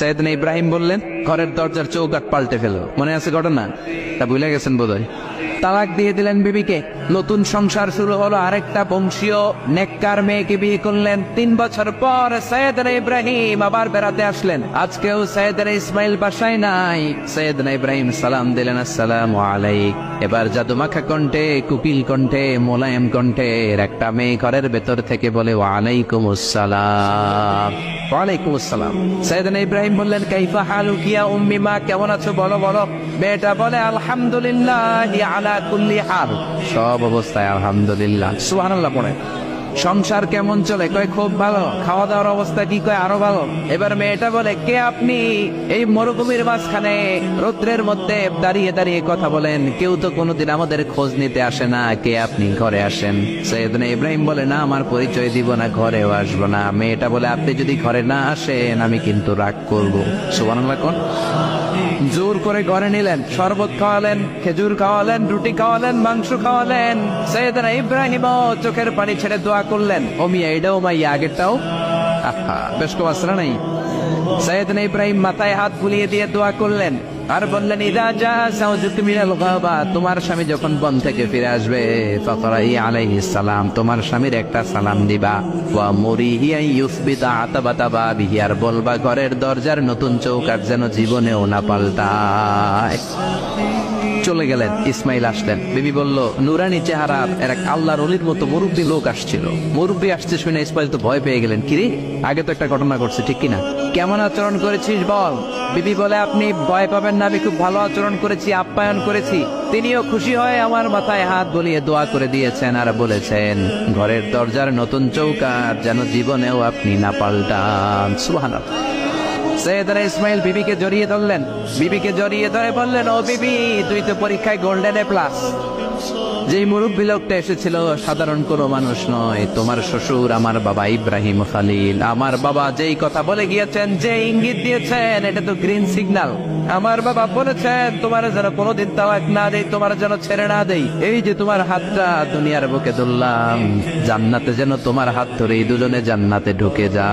সৈয়দ ইব্রাহিম বললেন, ঘরের দরজার চৌকাট পাল্টে ফেলো। মনে আছে ঘটনা? তা ভুলে গেছেন বোধহয়। তালাক দিয়ে দিলেন বিবিকে। নতুন সংসার শুরু হলো আরেকটা বংশীয় নেককার মেয়েকে বিয়ে করলেন। তিন বছর পর সৈয়দ ইব্রাহিম আবার বেড়াতে আসলেন। আজকেও সৈয়দ ইসমাইল বাসায় নাই। সৈয়দ ইব্রাহিম সালাম দিলেন, আসসালাম আলাইক। এবার জাদুমাখা কণ্ঠে, কুকিল কণ্ঠে, মোলায়েম কণ্ঠের একটা মেয়ে ঘরের ভেতর থেকে বলে, ওয়ালাইকুম আসসালাম। ওয়ালাইকুম আসসালাম। সৈয়দনা ইব্রাহিম বললেন, কাইফা হালু কিয়া উম্মি কেমন আছো বলো বলো। মেয়েটা বলে আলহামদুলিল্লাহ আলা কুল্লি হাল। সব অবস্থায় আলহামদুলিল্লাহ। সুবহানাল্লাহ পড়ে। সংসার কেমন চলে? কয়, খুব ভালো। খাওয়া দাওয়ার অবস্থা কি কয়? আরও ভালো। এবার মেয়েটা বলে, কে আপনি? এই মরুভূমির মাঝখানে রৌদ্রের মধ্যে দাঁড়িয়ে দাঁড়িয়ে কথা বলেন। কেউ তো কোনোদিন আমাদের খোঁজ নিতে আসে না, কে আপনি ঘরে আসেন। সৈয়দনা ইব্রাহিম বলে, না, আমার পরিচয় দিব না, ঘরেও আসব না। মেয়েটা বলে, আপনি যদি ঘরে না আসেন, আমি কিন্তু রাগ করব। কোন? জোর করে ঘরে নিলেন। শরবত খাওয়ালেন, খেজুর খাওয়ালেন, রুটি খাওয়ালেন, মাংস খাওয়ালেন। সৈয়দনা ইব্রাহিম চোখের পানি ছেড়ে দোয়া করলেন। ও মিয়া, এটাও মাইয়া, আগেরটাও? বেশ কম আসরা নাই? সৈয়দনা ইব্রাহিম মাথায় হাত বুলিয়ে দিয়ে দোয়া করলেন। আর বললেন, ইদা যা সাউজুক মিনাল গাবা তোমার স্বামী যখন বন থেকে ফিরে আসবে ফকরাই আলাইহিস সালাম, তোমার স্বামীর একটা সালাম দিবা। ওয়া মুরিহি আন ইউসবিতা আতাবাতা বাবিহি আর বলবা, ঘরের দরজার নতুন চৌকাট যেন জীবনেও না পাল্টায়। চলে গেলেন, ইসমাইল আসলেন। বিবি বলল, নুরানি চেহারা, এর এক আল্লাহর অলির মতো মুরব্বী লোক আসছিল। মুরব্বী আসছে শুনে ইসমাইল তো ভয় পেয়ে গেলেন কিরে আগে তো একটা ঘটনা ঘটছে, ঠিক কিনা? কেমন আচরণ করেছিস বল? বিবি বলে, আপনি ভয় পাবেন না, আমি খুব ভালো আচরণ করেছি, আপ্যায়ন করেছি। তিনিও খুশি হয়ে আমার মাথায় হাত বলিয়ে দোয়া করে দিয়েছেন আর বলেছেন, ঘরের দরজার নতুন চৌকার যেন জীবনেও আপনি না পাল্টান। সুবহানাল্লাহ। সৈয়দরা ইসমাইল বিবিকে জড়িয়ে ধরলেন। বিবিকে জড়িয়ে ধরে বললেন, ও বিবি, তুই তো পরীক্ষায় গোল্ডেন এ প্লাস যেই মুরব্বী লোকটা এসেছিল, সাধারণ কোনো মানুষ নয়। তোমার শ্বশুর, আমার বাবা ইব্রাহিম খালিল। আমার বাবা যেই কথা বলে গিয়েছেন যে ইঙ্গিত দিয়েছেন, এটা তো গ্রিন সিগন্যাল আমার বাবা বলেছেন, তোমার যেন কোনোদিন তালাক না দেই, তোমার যেন ছেড়ে না দেই। এই যে তোমার হাতটা, দুনিয়ার বুকে ধরলাম। জান্নাতে যেন তোমার হাত ধরে এই দুজনে জান্নাতে ঢুকে যা